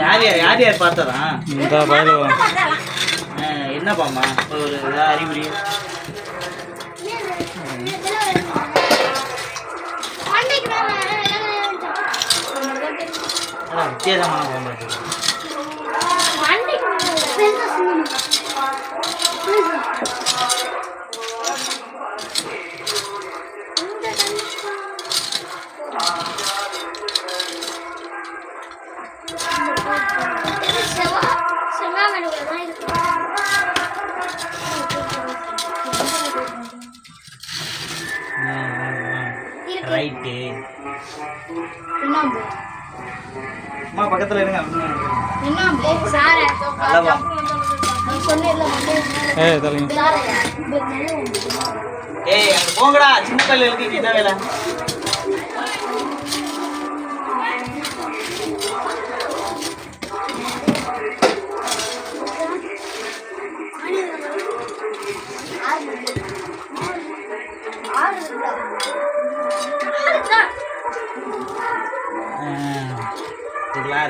யார் யார் யார் யார் பார்த்ததா இந்த பயலுவா என்ன பாம்பா ஒரு அறிகுறி அதான் வித்தியாசமான பாம்பு ரைட்டு. அம்மா பக்கத்தில் இருங்க. ஏய் போங்கடா. சின்ன பல்லு இருக்கு என்ன வேலை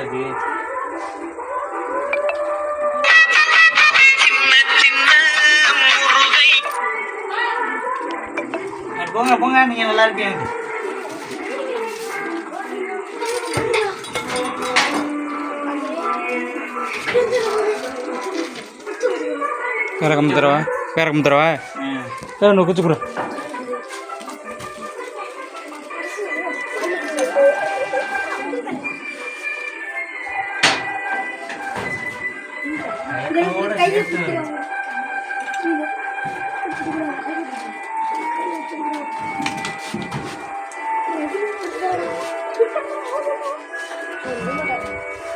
இதெல்லாம் இருக்கு அஹ், போங்க போங்க நீங்க நல்லா இருப்பீங்க வேற கம்மி தரவா வேற கம்மி தரவா அஹ், ஏ நோ குச்சு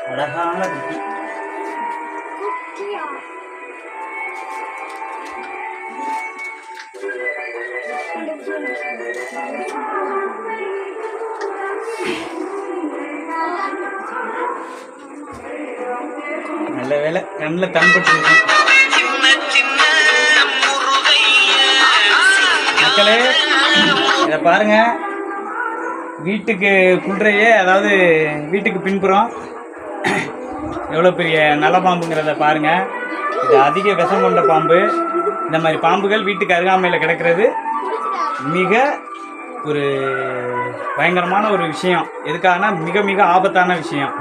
அழகான குட்டி நல்ல வேலை கண்ணில் தன்பட்டு மக்களே இதை பாருங்க. வீட்டுக்கு குன்றையே அதாவது வீட்டுக்கு பின்புறம் எவ்வளோ பெரிய நல்ல பாம்புங்கிறத பாருங்க. இது அதிக விஷம் கொண்ட பாம்பு. இந்த மாதிரி பாம்புகள் வீட்டுக்கு அருகாமையில் கிடக்கிறது மிக ஒரு பயங்கரமான ஒரு விஷயம். எதுக்காகனா மிக மிக ஆபத்தான விஷயம்.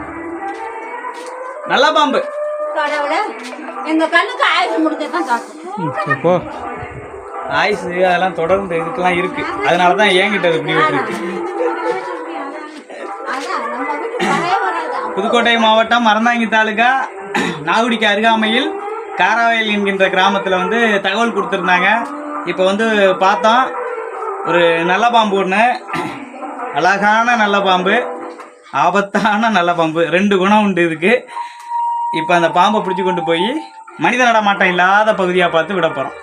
நல்ல பாம்பு. கடவுளே எங்க கண்ணுக்கு ஆயுசு போ. அதெல்லாம் தொடர்ந்து இதுக்கெல்லாம் இருக்கு. அதனால தான் அது இப்படி வராது. புதுக்கோட்டை மாவட்டம் மறந்தாங்கி தாலுகா நாகுடிக்கு அருகாமையில் காராவயல் என்கின்ற கிராமத்தில் வந்து தகவல் கொடுத்துருந்தாங்க. இப்போ வந்து பார்த்தோம் ஒரு நல்ல பாம்பு ஒன்று அழகான நல்ல பாம்பு ஆபத்தான நல்ல பாம்பு. ரெண்டு குணம் உண்டு இதுக்கு. இப்போ அந்த பாம்பை பிடிச்சி கொண்டு போய் மனித நடமாட்டம் இல்லாத பகுதியாக பார்த்து விட போகிறோம்